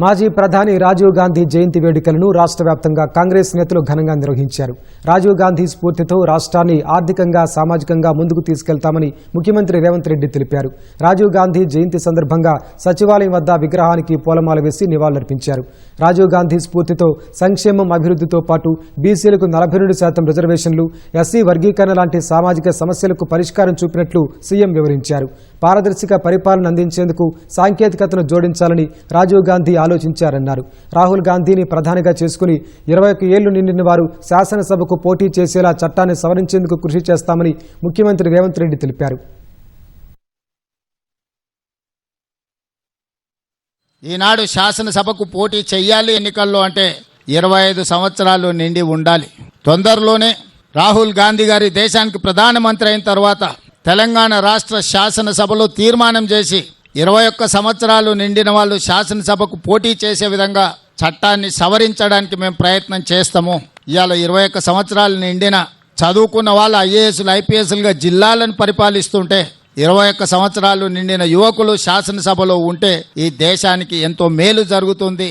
మాజీ ప్రధాని రాజీవ్ గాంధీ జయంతి వేడుకలను రాష్ట్ర వ్యాప్తంగా కాంగ్రెస్ నేతలు ఘనంగా నిర్వహించారు. రాజీవ్ గాంధీ స్ఫూర్తితో రాష్ట్రాన్ని ఆర్థికంగా సామాజికంగా ముందుకు తీసుకెళ్తామని ముఖ్యమంత్రి రేవంత్ రెడ్డి తెలిపారు. రాజీవ్ గాంధీ జయంతి సందర్భంగా సచివాలయం వద్ద విగ్రహానికి పూలమాల వేసి నివాళులర్పించారు. రాజీవ్ గాంధీ స్ఫూర్తితో సంక్షేమం అభివృద్ధితో పాటు బీసీలకు నలభై రెండు శాతం రిజర్వేషన్లు ఎస్సీ వర్గీకరణ లాంటి సామాజిక సమస్యలకు పరిష్కారం చూపినట్లు సీఎం వివరించారు. పారదర్శక పరిపాలన అందించేందుకు సాంకేతికతను జోడించాలని రాజీవ్ గాంధీ ఆలోచించారన్నారు. రాహుల్ గాంధీని ప్రధానిగా చేసుకుని ఇరవై ఒక ఏళ్ళు నిండిన వారు శాసనసభకు పోటీ చేసేలా చట్టాన్ని సవరించేందుకు కృషి చేస్తామని ముఖ్యమంత్రి రేవంత్ రెడ్డి తెలిపారు. ఈనాడు శాసనసభకు పోటీ చేయాలి ఎన్నికల్లో అంటే ఇరవై ఐదు సంవత్సరాలు నిండి ఉండాలి. తొందరలోనే రాహుల్ గాంధీ గారి దేశానికి ప్రధానమంత్రి అయిన తర్వాత తెలంగాణ రాష్ట్ర శాసనసభలో తీర్మానం చేసి ఇరవై ఒక్క సంవత్సరాలు నిండిన వాళ్ళు శాసనసభకు పోటీ చేసే విధంగా చట్టాన్ని సవరించడానికి మేము ప్రయత్నం చేస్తాము. ఇవాళ ఇరవై ఒక్క సంవత్సరాలు నిండిన చదువుకున్న వాళ్ళు ఐఏఎస్లు ఐపీఎస్లుగా జిల్లాలను పరిపాలిస్తుంటే ఇరవై ఒక్క సంవత్సరాలు నిండిన యువకులు శాసనసభలో ఉంటే ఈ దేశానికి ఎంతో మేలు జరుగుతుంది.